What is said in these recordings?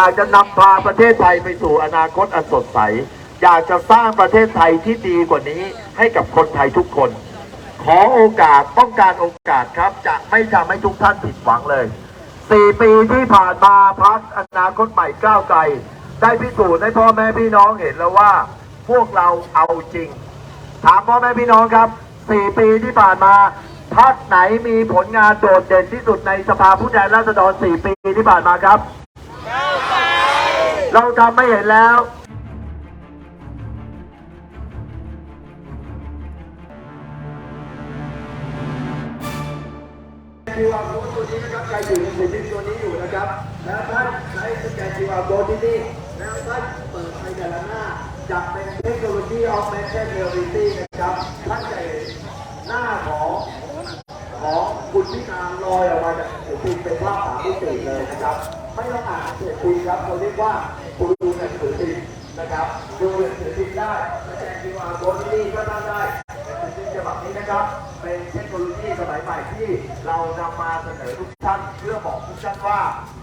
อยากจะนำพาประเทศไทยไปสู่อนาคตอันสดใส อยากจะสร้างประเทศไทยที่ดีกว่านี้ให้กับคนไทยทุกคน ขอโอกาสต้องการโอกาสครับ จะไม่ทำให้ทุกท่านผิดหวังเลยสี่ปีที่ผ่านมาพักอนาคตใหม่ก้าวไกล ได้พิสูจน์ให้พ่อแม่พี่น้องเห็นแล้วว่า พวกเราเอาจริง ถามพ่อแม่พี่น้องครับสี่ปีที่ผ่านมาพักไหนมีผลงานโดดเด่นที่สุดในสภาผู้แทนราษฎรสี่ปีที่ผ่านมาครับ เราทำไม่เห็นแล้ว QR code ตัวนี้นะครับใครอยู่ในสื่อพิมพ์ตัวนี้อยู่นะครับ แล้วท่านใช้สแกน QR code ที่นี่แล้วท่านเปิดไปแต่ละหน้าจะเป็นเทคโนโลยี augmented reality นะครับท่านจะเห็นหน้าของของคุณพิธาลอยออกมาจากสื่อพิมพ์เป็นภาพสามมิติเลยนะครับ ไม่ต้องอ่านเสียงคุยครับเราเรียกว่าคุณดูในสื่อพิมพ์ นะครับ ดูในสื่อพิมพ์ได้สแกน QR code ที่นี่ก็ทำได้ซึ่งฉบับนี้นะครับ เป็นเทคโนโลยีสมัยใหม่ที่เรานำมาเสนอทุกท่านเพื่อบอกทุกท่านว่า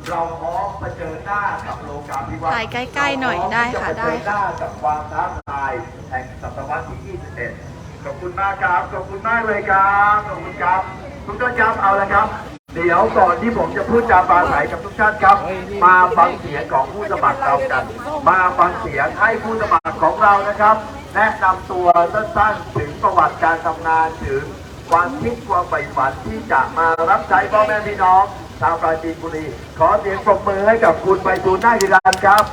เราพร้อมเผชิญหน้ากับโลกาภิวัตน์ถ่ายใกล้ๆหน่อยได้ค่ะเรพร้อมที่จเผชิญหน้ากับความท้าทายแห่งศตวรรษที่ 21 ขอบคุณมากครับ ขอบคุณมากเลยครับ ขอบคุณครับ ทุกท่านครับเอาละครับ เดี๋ยวก่อนที่ผมจะพูดจาปราศัยกับทุกท่านครับ มาฟังเสียงของผู้สมัครเรากัน มาฟังเสียงให้ผู้สมัครของเรานะครับ แนะนำตัวสั้นๆถึงประวัติการทำงานถึงความคิดความใฝ่ฝันที่จะมารับใช้พ่อแม่พี่น้องชาวปราจีนบุรี ขอเสียงปรบมือให้กับคุณไปตูนนาคิรันครับ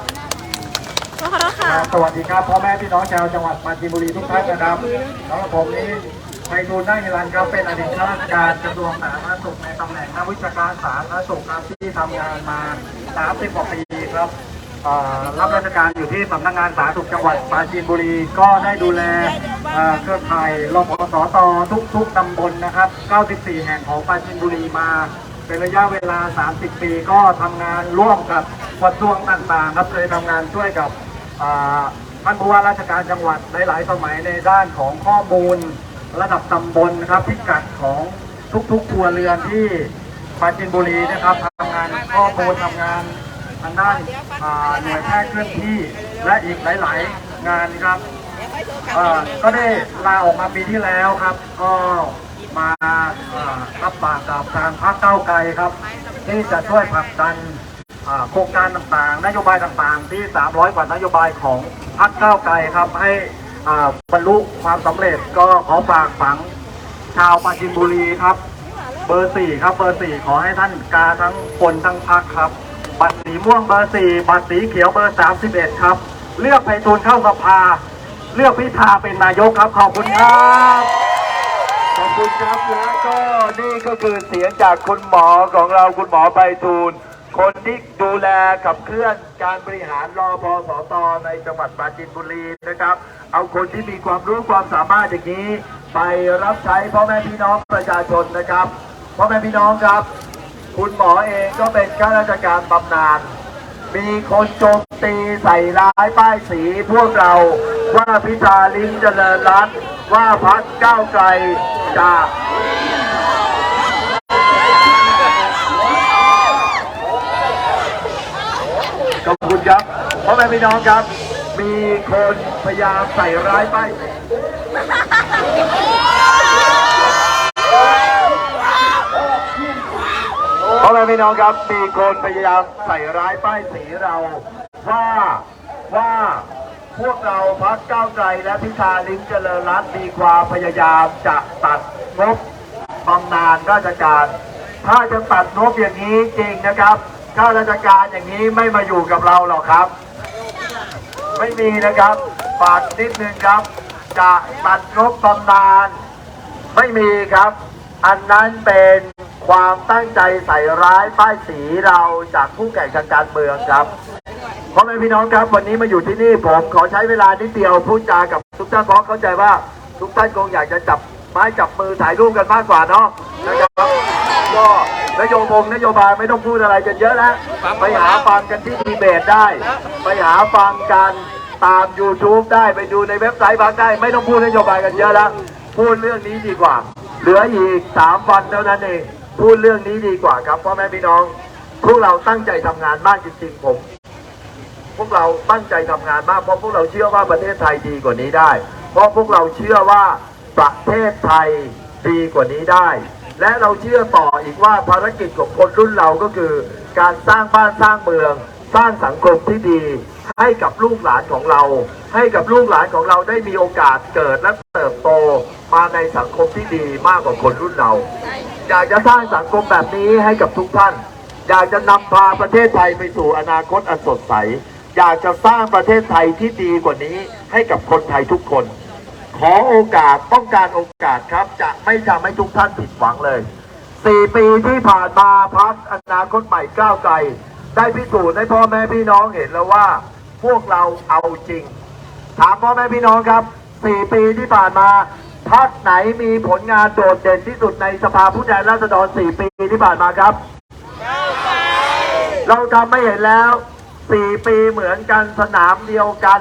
ขอโทษค่ะครับสวัสดีครับพ่อแม่พี่น้องชาวจังหวัดปราจีนบุรีทุกท่านนะครับสำหรับผมนี้ ไพฑูรย์นาคฮิรันครับเป็นอดีตข้าราชการกระทรวงสาธารณสุขในตำแหน่งนักวิชาการสาธารณสุขครับที่ทำงานมา 30กว่าปีครับรับราชการอยู่ที่สำนักงานสาธารณสุขจังหวัดปราจีนบุรี ก็ได้ดูแลเครือข่ายรพสตทุกๆตำบลนะครับ 94 แห่งของปราจีนบุรีมา เป็นระยะเวลา 30 ปีก็ทำงานร่วมกับกระทรวงต่างๆครับเคยทำงานช่วยกับท่านผู้ว่าราชการจังหวัดหลาย ๆ สมัยในด้านของข้อมูล ระดับตำบลนะครับพิกัดของทุกๆครัวเรือนที่ปราจีนบุรีนะครับทำงานข้อมูลทำงานทางด้านหน่วยแพทย์เคลื่อนที่และอีกหลาย ๆ งานครับก็ได้ลาออกมาปีที่แล้วครับ ก็มารับปากกับทางพรรคเก้าไกลครับ ที่จะช่วยผลักดันโครงการต่างๆ นโยบายต่างๆ ที่ 300 กว่านโยบายของพรรคก้าไกลครับให้ บรรลุความสำเร็จก็ขอฝากฝังชาวปราจีนบุรีครับ เบอร์สี่ครับเบอร์สี่ขอให้ท่านกาทั้งคนทั้งพักครับ บัตรสีม่วงเบอร์สี่บัตรสีเขียวเบอร์สามสิบเอ็ดครับ เลือกไพฑูรย์เข้าสภา เลือกพิธาเป็นนายกครับขอบคุณครับขอบคุณครับและก็นี่ก็คือเสียงจากคุณหมอของเราคุณหมอไปทูล คนที่ดูแลขับเคลื่อนการบริหารรอพอสตในจังหวัดปราจีนบุรีนะครับ เอาคนที่มีความรู้ความสามารถอย่างนี้ ไปรับใช้พ่อแม่พี่น้องประชาชนนะครับพ่อแม่พี่น้องครับ คุณหมอเองก็เป็นข้าราชการบำนาญมีคนโจมตีใส่ร้ายป้ายสีพวกเราว่าพิธาลิ้มเจริญรัตน์ว่าพักก้าวไกลจะ อบคุณครับพ่อแม่พี่น้องครับ มีคนพยายามใส่ร้ายป้ายสีพ่อแม่พี่น้องครับมีคนพยายามใส่ร้ายป้ายสีเราว่าว่าพวกเราพักก้าวไกลและพิธาลิ้มเจริญรัตน์มีความพยายามจะตัดงบบำนาญราชการ ถ้าจะตัดงบอย่างนี้จริงนะครับ ข้าราชการอย่างนี้ไม่มาอยู่กับเราหรอกครับ ไม่มีนะครับฝากนิดนึงครับ จะตัดงบบำนาญไม่มีครับ อันนั้นเป็นความตั้งใจใส่ร้ายป้ายสีเราจากผู้แข่งทางการเมืองครับพ่อแม่พี่น้องครับวันนี้มาอยู่ที่นี่ผมขอใช้เวลานิดเดียวพูดจากับทุกท่านเพราะเข้าใจว่าทุกท่านคงอยากจะจับไม้จับมือถ่ายรูปกันมากกว่าเนาะนะครับ ก็นโยบงนโยบายไม่ต้องพูดอะไรกันเยอะแล้วไปหาฟังกันที่ดีเบตได้ ไปหาฟังกันตาม YouTube ได้ไปดูในเว็บไซต์ฟังได้ ไม่ต้องพูดนโยบายกันเยอะแล้ว พูดเรื่องนี้ดีกว่า เหลืออีกสามวันเท่านั้นเองพูดเรื่องนี้ดีกว่าครับพ่อแม่พี่น้อง พวกเราตั้งใจทำงานมากจริงๆผม พวกเรามั่นใจทำงานมากเพราะพวกเราเชื่อว่าประเทศไทยดีกว่านี้ได้ เพราะพวกเราเชื่อว่าประเทศไทยดีกว่านี้ได้ และเราเชื่อต่ออีกว่าภารกิจของคนรุ่นเราก็คือ การสร้างบ้านสร้างเมือง สร้างสังคมที่ดี ให้กับลูกหลานของเรา ให้กับลูกหลานของเราได้มีโอกาสเกิดและเติบโตมาในสังคมที่ดีมากกว่าคนรุ่นเราอยากจะสร้างสังคมแบบนี้ให้กับทุกท่าน อยากจะนำพาประเทศไทยไปสู่อนาคตอันสดใส อยากจะสร้างประเทศไทยที่ดีกว่านี้ให้กับคนไทยทุกคน ขอโอกาสต้องการโอกาสครับ จะไม่ทำให้ทุกท่านผิดหวังเลยสี่ปีที่ผ่านมาพักอนาคตใหม่ก้าวไกล ได้พิสูจน์ให้พ่อแม่พี่น้องเห็นแล้วว่า พวกเราเอาจริง ถามพ่อแม่พี่น้องครับสี่ปีที่ผ่านมาพักไหนมีผลงานโดดเด่นที่สุดในสภาผู้แทนราษฎรสี่ปีที่ผ่านมาครับ เราทำไม่เห็นแล้วสี่ปีเหมือนกันสนามเดียวกัน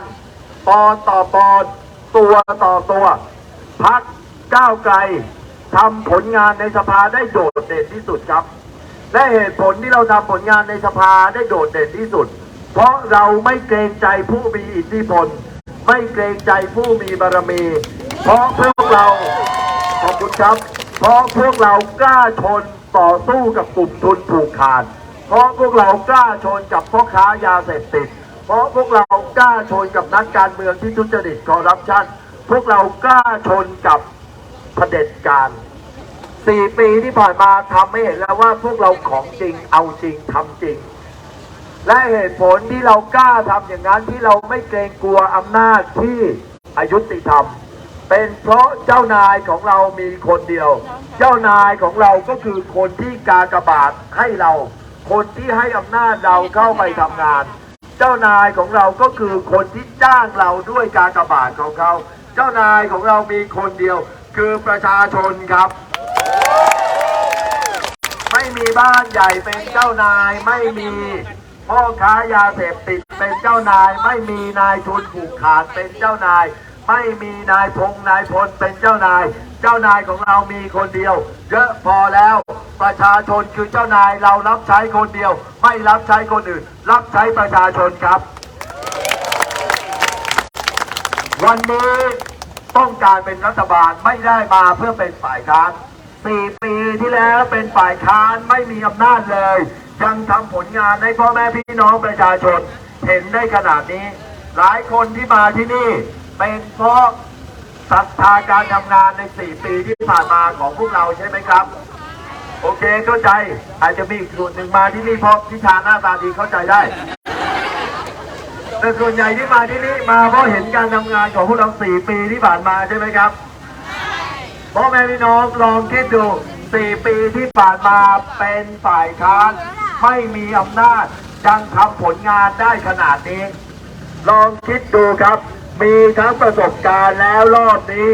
ปอนต่อปอน ตัวต่อตัวพักก้าวไกลทำผลงานในสภาได้โดดเด่นที่สุดครับ และเหตุผลที่เราทำผลงานในสภาได้โดดเด่นที่สุด เพราะเราไม่เกรงใจผู้มีอิทธิพล ไม่เกรงใจผู้มีบารมี เพราะพวกเราขอบคุณครับ เพราะพวกเรากล้าชนต่อสู้กับกลุ่มทุนผูกขาด เพราะพวกเรากล้าชนกับพ่อค้ายาเสพติด เพราะพวกเรากล้าชนกับนักการเมืองที่ทุจริตคอร์รัปชันพวกเรากล้าชนกับเผด็จการสี่ปีที่ผ่านมาทำให้เห็นแล้วว่าพวกเราของจริงเอาจริงทำจริง และเหตุผลที่เรากล้าทำอย่างนั้นที่เราไม่เกรงกลัวอำนาจที่อายุติธรรม เป็นเพราะเจ้านายของเรามีคนเดียว เจ้านายของเราก็คือคนที่กากบาทให้เรา คนที่ให้อำนาจเราเข้าไปทำงาน จ้านายของเราก็คือคนที่จ้างเราด้วยกากบาทของเขา เจ้านายของเรามีคนเดียวคือประชาชนครับ ไม่มีบ้านใหญ่เป็นเจ้านายไม่มีพ่อค้ายาเสพติดเป็นเจ้านาย ไม่มีนายทุนผูกขาดเป็นเจ้านาย ไม่มีนายพงนายพลเป็นเจ้านาย เจ้านายของเรามีคนเดียว เยอะพอแล้ว ประชาชนคือเจ้านายเรารับใช้คนเดียว ไม่รับใช้คนอื่น รับใช้ประชาชนครับ วันนี้ต้องการเป็นรัฐบาลไม่ได้มาเพื่อเป็นฝ่ายค้านสี่ปีที่แล้วเป็นฝ่ายค้านไม่มีอำนาจเลย ยังทำผลงานให้พ่อแม่พี่น้องประชาชนเห็นได้ขนาดนี้ หลายคนที่มาที่นี่เป็นเพราะศรัทธาการทำงานในสี่ปีที่ผ่านมาของพวกเราใช่ไหมครับ โอเคเข้าใจ อาจจะมีอีกส่วนหนึ่งมาที่นี่เพราะพิชาหน้าตาดีเข้าใจได้ แต่ส่วนใหญ่ที่มาที่นี่มาเพราะเห็นการทำงานของพวกเราสี่ปีที่ผ่านมาใช่ไหมครับพ่อแม่พี่น้องลองคิดดูสี่ปีที่ผ่านมาเป็นฝ่ายค้านไม่มีอำนาจยังทำผลงานได้ขนาดนี้ ลองคิดดูครับ มีทั้งประสบการณ์แล้วรอบนี้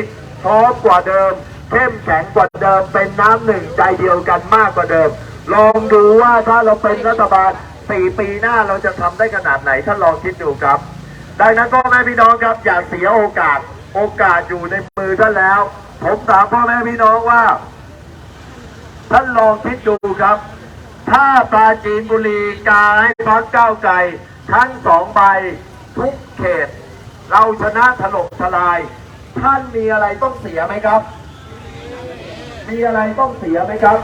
พร้อมกว่าเดิม เข้มแข็งกว่าเดิมเป็นน้ำหนึ่งใจเดียวกันมากกว่าเดิม ลองดูว่าถ้าเราเป็นรัฐบาลสี่ปีหน้าเราจะทำได้ขนาดไหนท่านลองคิดดูครับ ดังนั้นพ่อแม่พี่น้องครับอย่าเสียโอกาส โอกาสอยู่ในมือท่านแล้ว ผมถามพ่อแม่พี่น้องว่า ท่านลองคิดดูครับ ถ้าปราจีนบุรีกาให้พักก้าวไกลทั้งสองใบทุกเขต เราชนะถล่มทลาย ท่านมีอะไรต้องเสียไหมครับ มีอะไรต้องเสียไหมครับ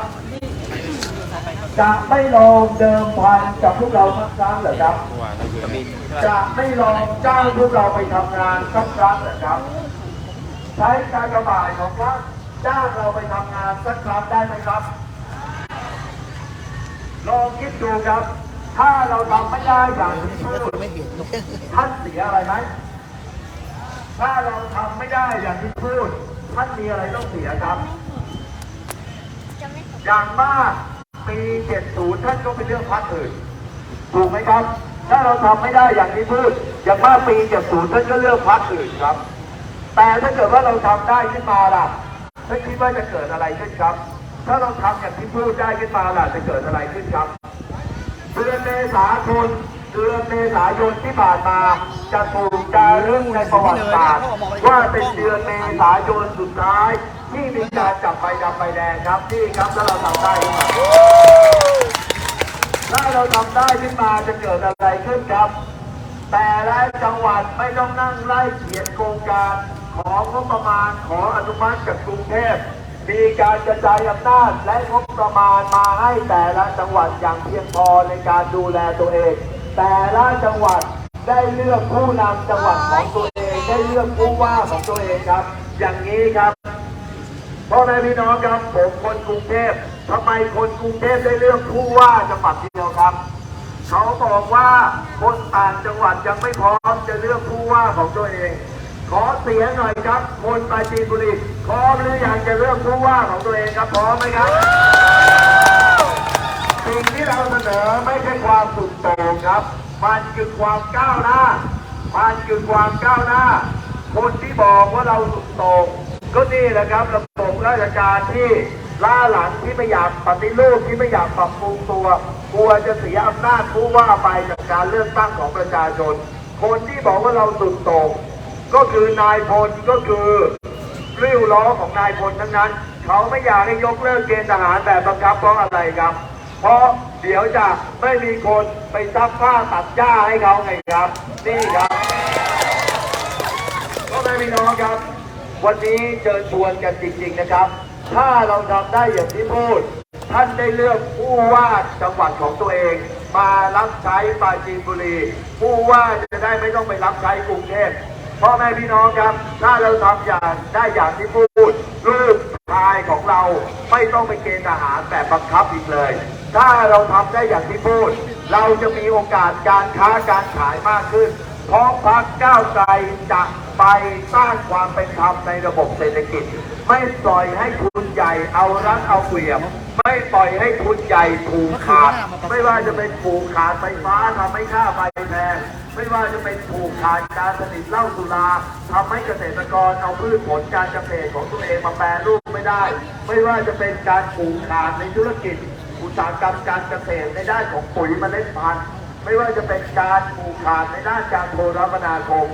จะไม่ลองเดิมพันกับพวกเราสักครั้งเหรอครับ จะไม่ลองจ้างพวกเราไปทำงานสักครั้งเหรอครับ ใช้การกระบาดของท่าจ้างเราไปทำงานสักครั้งได้ไหมครับ ลองคิดดูครับ ถ้าเราทำไม่ได้อย่างที่พูดท่านเสียอะไรไหมถ้าเราทำไม่ได้อย่างที่พูดท่านมีอะไรต้องเสียครับ อย่างมากปี70ท่านก็ไปเลือกพรรคอื่น ถูกไหมครับ ถ้าเราทำไม่ได้อย่างที่พูด อย่างมากปี70ท่านก็เลือกพรรคอื่นครับ แต่ถ้าเกิดว่าเราทำได้ขึ้นมาล่ะท่านคิดว่าจะเกิดอะไรขึ้นครับ ถ้าเราทำอย่างที่พูดได้ขึ้นมาล่ะจะเกิดอะไรขึ้นครับเดือนเมษายนเดือนเมษายนที่ผ่านมาจะถูกจารึกในประวัติศาสตร์ว่าเป็นเดือนเมษายนสุดท้าย ที่มีการจับใบดำใบแดงครับนี่ครับถ้าเราทำได้ขึ้นมาถ้าเราทำได้ขึ้นมาจะเกิดอะไรขึ้นครับ แต่ละจังหวัดไม่ต้องนั่งไล่เขียนโครงการของงบประมาณของอนุมัติจากกรุงเทพมีการกระจายอำนาจและงบประมาณมาให้แต่ละจังหวัดอย่างเพียงพอในการดูแลตัวเอง แต่ละจังหวัดได้เลือกผู้นำจังหวัดของตัวเองได้เลือกผู้ว่าของตัวเองครับ อย่างนี้ครับ พ่อแม่พี่น้องครับผมคนกรุงเทพทำไมคนกรุงเทพได้เลือกผู้ว่าจังหวัดเดียวครับ เขาบอกว่าคนต่างจังหวัดยังไม่พร้อมจะเลือกผู้ว่าของตัวเอง ขอเสียงหน่อยครับ คนปราจีนบุรีพร้อมหรือยังจะเลือกผู้ว่าของตัวเองครับพร้อมไหมครับสิ่งที่เราเสนอไม่ใช่ความสุดโต่งครับ มันคือความก้าวหน้า มันคือความก้าวหน้า คนที่บอกว่าเราสุดโต่ง ก็นี่แหละครับระบบราชการที่ล่าหลังที่ไม่อยากปฏิรูปที่ไม่อยากปรับปรุงตัวกลัวจะเสียอำนาจผู้ว่าไปจากการเลือกตั้งของประชาชน คนที่บอกว่าเราสุดโต่งก็คือนายพลก็คือริ้วล้อของนายพลทั้งนั้น เขาไม่อยากให้ยกเลิกเกณฑ์ทหารแบบบังคับเพราะอะไรครับ เพราะเดี๋ยวจะไม่มีคนไปซักผ้าตัดหญ้าให้เขาไงครับ นี่ครับก็แม่พี่น้องครับ วันนี้เชิญชวนกันจริง ๆนะครับ ถ้าเราทำได้อย่างที่พูด ท่านได้เลือกผู้ว่าจังหวัดของตัวเอง มารับใช้ปราจีนบุรี ผู้ว่าจะได้ไม่ต้องไปรับใช้กรุงเทพพ่อแม่พี่น้องครับ ถ้าเราทำอย่างได้อย่างที่พูดลูกชายของเราไม่ต้องไปเกณฑ์ทหารแบบบังคับอีกเลย ถ้าเราทำได้อย่างที่พูด เราจะมีโอกาสการค้าการขายมากขึ้น เพราะพรรคก้าวไกลจะไปสร้างความเป็นธรรมในระบบเศรษฐกิจ ไม่ปล่อยให้ทุนใหญ่เอารัดเอาเปรียบ ไม่ปล่อยให้ทุนใหญ่ผูกขาด ไม่ว่าจะเป็นผูกขาดไฟฟ้าทำให้ค่าไฟแพงไม่ว่าจะเป็นผูกขาดการผลิตเหล้าสุราทำให้เกษตรกรเอาพืชผลการเกษตรของตัวเองมาแปรรูปไม่ได้ ไม่ว่าจะเป็นการผูกขาดในธุรกิจ อุตสาหกรรมการเกษตรในด้านของปุ๋ยเมล็ดพันธุ์ ไม่ว่าจะเป็นการผูกขาดในด้านการโทรคมนาคม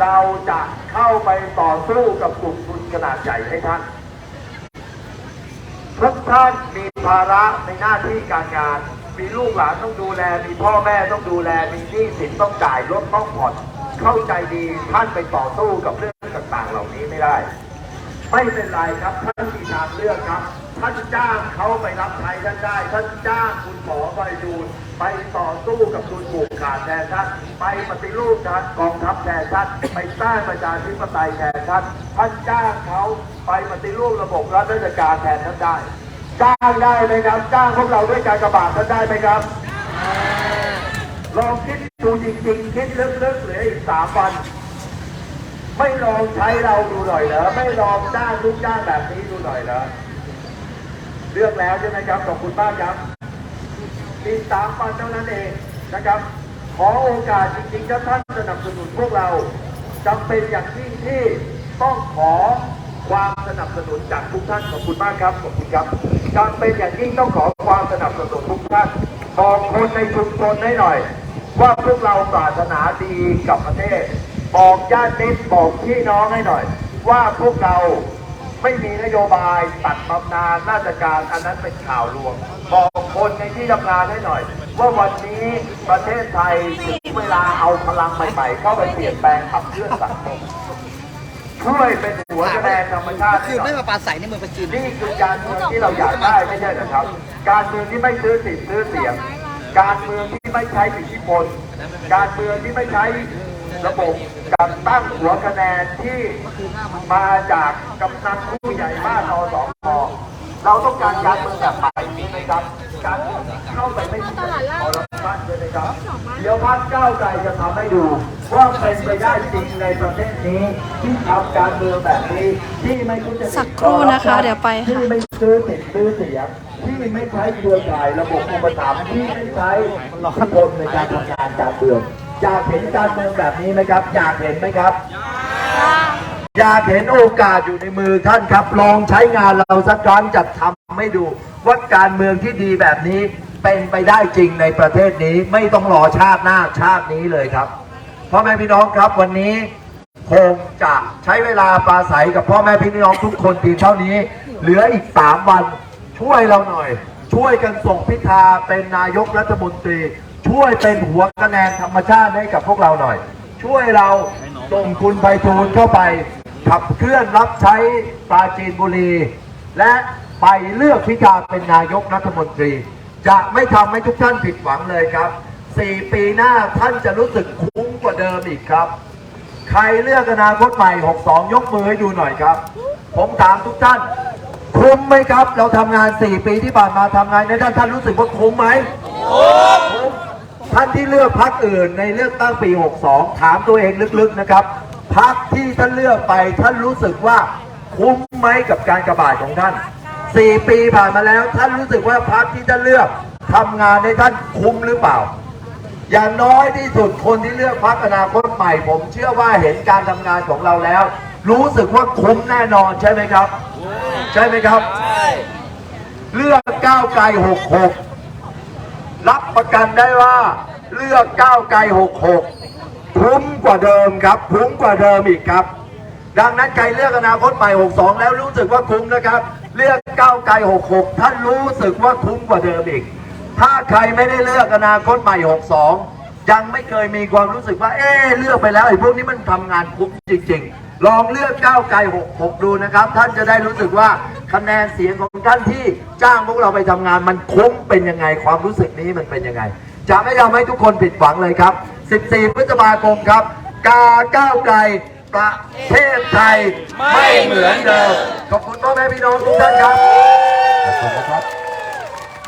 เราจะเข้าไปต่อสู้กับกลุ่มทุนขนาดใหญ่ให้ท่านทุกท่านมีภาระในหน้าที่การงาน มีลูกหลานต้องดูแล มีพ่อแม่ต้องดูแล มีหนี้สินต้องจ่ายรถต้องผ่อน เข้าใจดีท่านไปต่อสู้กับเรื่องต่างๆ เหล่านี้ไม่ได้ ไม่เป็นไรครับท่านมีทางเลือกครับ ท่านจ้างเขาไปรับใช้ท่านได้ ท่านจ้างคุณหมอไปดูลไปต่อสู้กับทุนผูกขาดแทนท่านไปปฏิรูปท่านกองทัพแทนท่านไปสร้างประชาธิปไตยแทนท่านท่านจ้างเขาไปปฏิรูประบบรัฐราชการแทนท่านได้ จ้างได้ไหมครับ จ้างพวกเราด้วยการกระบาดท่านได้ไหมครับลองคิดดูจริงๆคิดลึกๆเหลืออีกสามวัน ไม่ลองใช้เราดูหน่อยเหรอไม่ลองจ้างลูกจ้างแบบนี้ดูหน่อยเหรอเลือกแล้วใช่ไหมครับขอบคุณมากครับอีกสามวันเท่านั้นเองนะครับ ขอโอกาสจริงๆถ้าท่านสนับสนุนพวกเราจำเป็นอย่างยิ่งที่ต้องขอความสนับสนุนจากทุกท่านขอบคุณมากครับขอบคุณครับจำเป็นอย่างยิ่งต้องขอความสนับสนุนทุกท่านบอกคนในชุมชนให้หน่อย ว่าพวกเราปรารถนาดีกับประเทศ บอกญาติมิตรบอกพี่น้องให้หน่อย ว่าพวกเราไม่มีนโยบายตัดบำนาญราชการอันนั้นเป็นข่าวลวง บอกคนในที่ทำงานให้หน่อย ว่าวันนี้ประเทศไทยถึงเวลาเอาพลังใหม่ๆ เข้าไปเปลี่ยนแปลงขับเคลื่อนสังคมช่วยเป็นหัวคะแนนธรรมชาติให้คือหน่ไม่อยมาปราศัยในเมืองประจีนนี่คือการเมืองที่เราอยากได้ไม่ใช่เหรอครับ การเมืองที่ไม่ซื้อสิทธิ์ซื้อเสียง การเมืองที่ไม่ใช้อิทธิพลการเมืองที่ไม่ใช้ ระบบการตั้งหัวคะแนนที่มาจากกำนันผู้ใหญ่บ้านอสพเราต้องการการเมืองแบบใหม่นี้ไหมครับ การเมืองที่เข้าไปไม่ถึงคอร์รัปชันใช่ไหมครับ เดี๋ยวพรรคก้าวไกลจะทำให้ดูว่าเป็นไปได้จริงในประเทศนี้ที่ทำการเมืองแบบนี้ที่ไม่ทุจริตสักครู่นะคะเดี๋ยวไปค่ะที่ไม่ซื้อสิทธิ์ซื้อเสียงที่ไม่ใช้เครือข่ายระบบอุปถัมภ์ที่ไม่ใช้ทุกคนในการทำงานการเมือง อยากเห็นการเมืองแบบนี้ไหมครับ อยากเห็นไหมครับ อยากเห็นโอกาสอยู่ในมือท่านครับ ลองใช้งานเราสักครั้งจัดทำให้ดู ว่าการเมืองที่ดีแบบนี้เป็นไปได้จริงในประเทศนี้ไม่ต้องรอชาติหน้าชาตินี้เลยครับพ่อแม่พี่น้องครับวันนี้คงจะใช้เวลาปราศัยกับพ่อแม่พี่น้องทุกคนเพียงเท่านี้ เหลืออีกสามวันช่วยเราหน่อย ช่วยกันส่งพิธาเป็นนายกรัฐมนตรี ช่วยเป็นหัวคะแนนธรรมชาติให้กับพวกเราหน่อย ช่วยเราส่งคุณไพฑูรย์เข้าไป ขับเคลื่อนรับใช้ปราจีนบุรี และไปเลือกพิธาเป็นนายกรัฐมนตรี จะไม่ทำให้ทุกท่านผิดหวังเลยครับ4ปีหน้าท่านจะรู้สึกคุ้มกว่าเดิมอีกครับ ใครเลือกอนาคตใหม่ 62 ยกมือให้ดูหน่อยครับ ผมถามทุกท่าน คุ้มไหมครับ เราทำงาน 4 ปีที่ผ่านมาทำงานในด้านท่านรู้สึกว่าคุ้มไหมคุ้ม ท่านที่เลือกพักอื่นในเลือกตั้งปี 62 ถามตัวเองลึกๆนะครับพักที่ท่านเลือกไปท่านรู้สึกว่าคุ้มไหมกับการกระบาดของท่าน 4 ปีผ่านมาแล้ว ท่านรู้สึกว่าพักที่ท่านเลือกทำงานในท่านคุ้มหรือเปล่า อย่างน้อยที่สุดคนที่เลือกพักอนาคตใหม่ ผมเชื่อว่าเห็นการทำงานของเราแล้ว รู้สึกว่าคุ้มแน่นอนใช่ไหมครับ ใช่ไหมครับ เลือกก้าวไกล66 รับประกันได้ว่าเลือกก้าวไกล 66 คุ้มกว่าเดิมครับ คุ้มกว่าเดิมอีกครับ ดังนั้นใครเลือกอนาคตใหม่ 62 แล้วรู้สึกว่าคุ้มนะครับ เลือกก้าวไกล 66 ท่านรู้สึกว่าคุ้มกว่าเดิมอีก ถ้าใครไม่ได้เลือกอนาคตใหม่ 62 ยังไม่เคยมีความรู้สึกว่า เอ๊เลือกไปแล้วไอ้พวกนี้มันทำงานคุ้มจริงๆ ลองเลือกก้าวไกล66 ดูนะครับ ท่านจะได้รู้สึกว่าคะแนนเสียงของท่านที่จ้างพวกเราไปทำงานมันคุ้มเป็นยังไง ความรู้สึกนี้มันเป็นยังไง จะไม่ทำให้ทุกคนผิดหวังเลยครับ 14 พฤษภาคมครับ กาก้าวไกลประเทศไทยไม่เหมือนเดิม ขอบคุณพ่อแม่พี่น้องทุกท่านครับขอบคุณครับ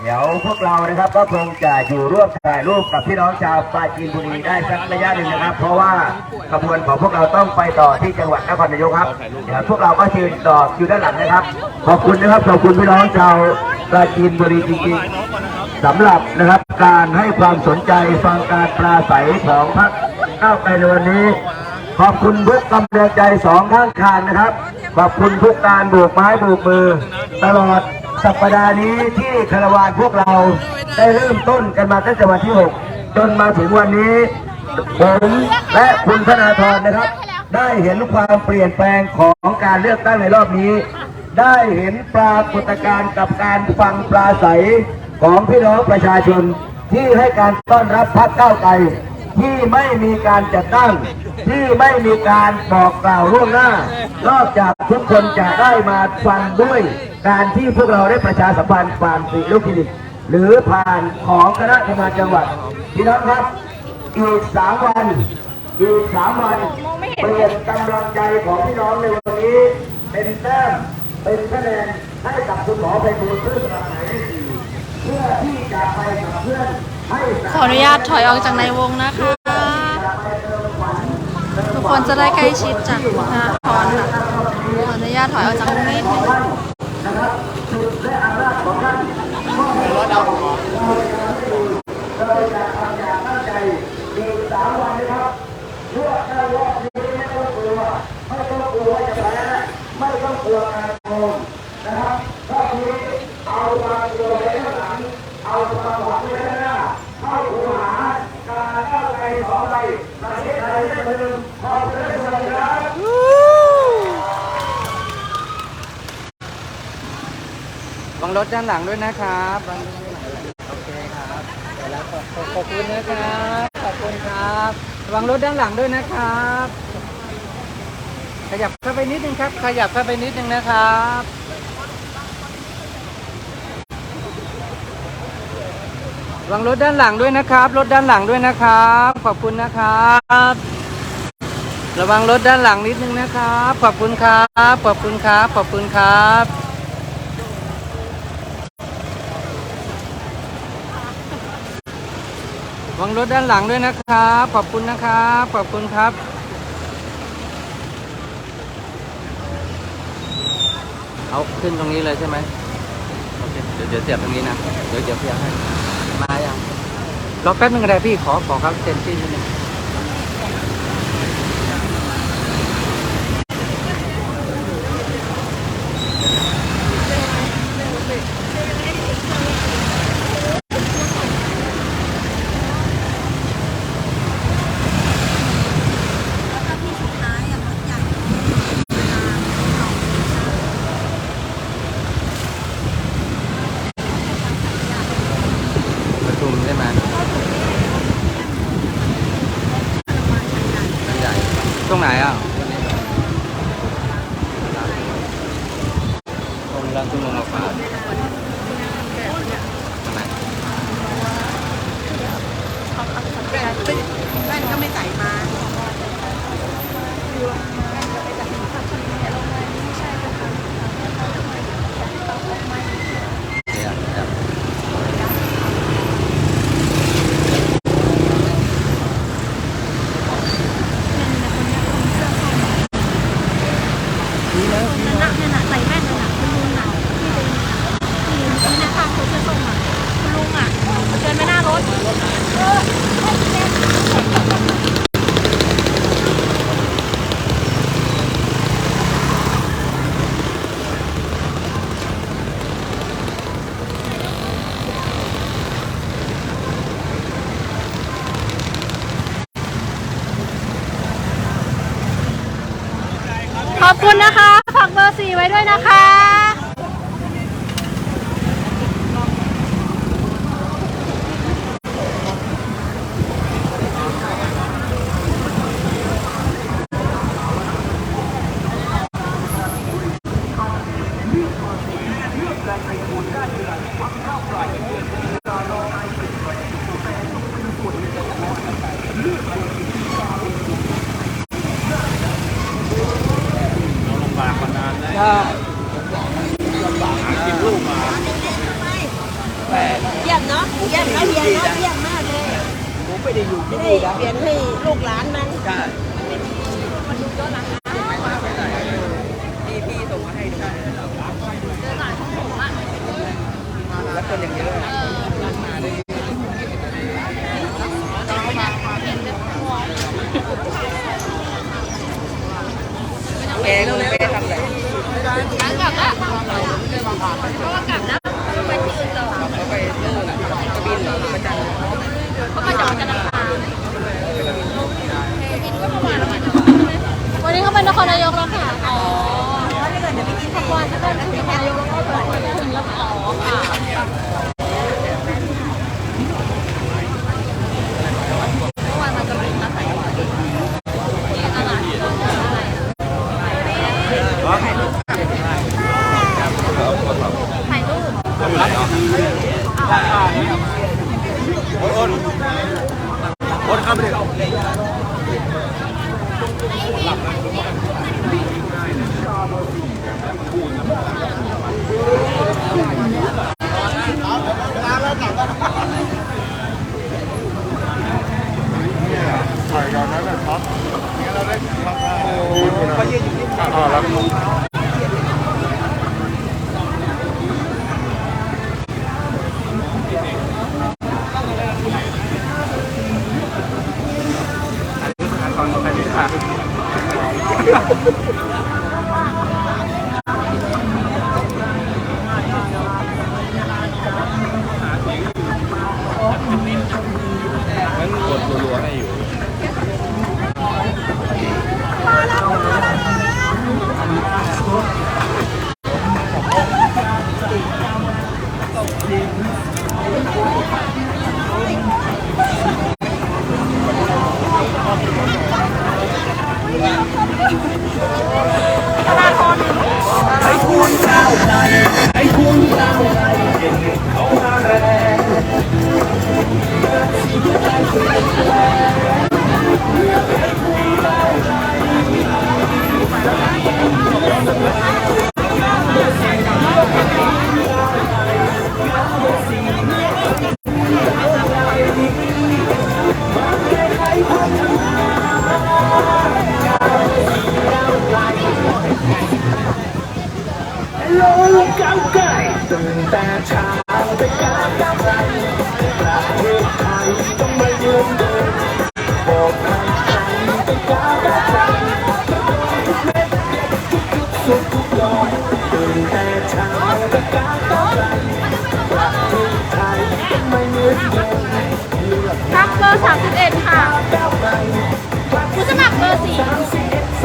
ดี๋ยวพวกเรานะครับก็คงจะอยู่ร่วมถ่ายรูปกับพี่น้องชาวปราจีนบุรีได้สักระยะหนึ่งนะครับ เพราะว่าขบวนของพวกเราต้องไปต่อที่จังหวัดนครนายกครับเดี๋ยวพวกเราก็ยืนต่ออยู่ด้านหลังนะครับ ขอบคุณนะครับขอบคุณพี่น้องชาวปราจีนบุรีจริงๆสำหรับนะครับการให้ความสนใจฟังการปราศัยของพรรคก้าวไกลในวันนี้ ขอบคุณทุกกำลังใจสองข้างทางนะครับ ขอบคุณทุกการโบกไม้โบกมือตลอด สัปดาห์นี้ที่คารวานพวกเราได้เริ่มต้นกันมาตั้งแต่วันที่ 6 จนมาถึงวันนี้ ผมและคุณธนาธรนะครับ ได้เห็นความเปลี่ยนแปลงของการเลือกตั้งในรอบนี้ ได้เห็นปรากฏการณ์กับการฟังปราศัยของพี่น้องประชาชนที่ให้การต้อนรับพรรคก้าวไกล ที่ไม่มีการจัดตั้ง ที่ไม่มีการบอกกล่าวล่วงหน้า นอกจากทุกคนจะได้มาฟังด้วย การที่พวกเราได้ประชาสัมพันธ์ผ่านสื่อลูกคลินิกหรือผ่านของคณะทำงานจังหวัดพี่น้องครับอีกสามวันอีกสามวันเปลี่ยนกำลังใจของพี่น้องในวันนี้ เป็นแต้มเป็นคะแนนให้กับคุณหมอไปบูเพื่อสมัครหมายที่เพื่อที่จะไปกับเพื่อน ขออนุญาตถอยออกจากในวงนะคะ ทุกคนจะได้ใกล้ชิดจากคุณธนาธรค่ะขออนุญาตถอยออกจากวงนิดนึง เราจะทำอย่างตั้งใจอีกสามวันนะครับเลือกได้รอบนี้ไม่ต้องกลัว ไม่ต้องกลัวว่าจะแพ้ไม่ต้องกลัวการโกงนะครับรอบนี้เอาความกลัวไว้ข้างหลัง เอาความหวังไว้ข้างหน้า เข้าหูหาการก้าวไกลต่อไปประเทศไทยได้เหมือนเดิมขอบคุณทุกท่านครับ วางร ถด้านหลังด้วยนะครับวางรถด้านหลังโอเคครับเดี๋ยวแล้วขอบขอบขอบคุณนะครับขอบคุณครับวางรถด้านหลังด้วยนะครับ ขยับเข้าไปนิดนึงครับ ขยับเข้าไปนิดนึงนะครับวางรถด้านหลังด้วยนะครับ รถด้านหลังด้วยนะครับ ขอบคุณนะครับ ระวังรถด้านหลังนิดนึงนะครับ ขอบคุณครับ ขอบคุณครับ ขอบคุณครับ วางรถด้านหลังด้วยนะครับ ขอบคุณนะครับ ขอบคุณครับ เอาขึ้นตรงนี้เลยใช่ไหมโอเค เดี๋ยวเดี๋ยวเสียบตรงนี้นะ เดี๋ยวเดี๋ยวเสียบให้ มาอย่างรอแป๊บนึงก็ได้พี่ ขอขอครับเต็มที่นิดนึงประชุมใช่ไหม ตรงไหนอะตรงร้านตุ้มมะพร้าวทำไม แว่นก็ไม่ใส่มา เดี๋ยวเดี๋ยว นั่นน่ะนั่นน่ะใส่แว่นนั่นน่ะคุณลุงน่ะที่เป็นที่ยืนที่หน้าข้างโคเสื้อส้มอะคุณลุงอะเชิญไปหน้ารถ ขอบคุณนะคะ ฝากเบอร์สี่ไว้ด้วยนะคะ เยี่ยมเนาะเยี่ยมแล้วเรียนเนาะเยี่ยมมากเลยผมไม่ได้อยู่ที่นี่นะเรียนให้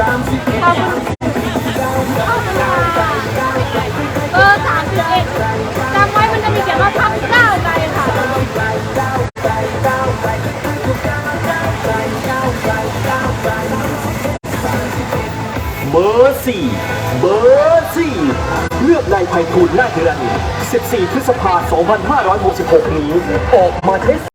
คุณขอบคุณค่ะเบอร์31จำไว้มันจะมีเขียนว่าพักก้าไกลค่ะ เบอร์สี่เบอร์สี่เลือกนายไพฑูรย์นาคฮิรัน14 พฤษภาคม2566 นี้ ออกมาใช้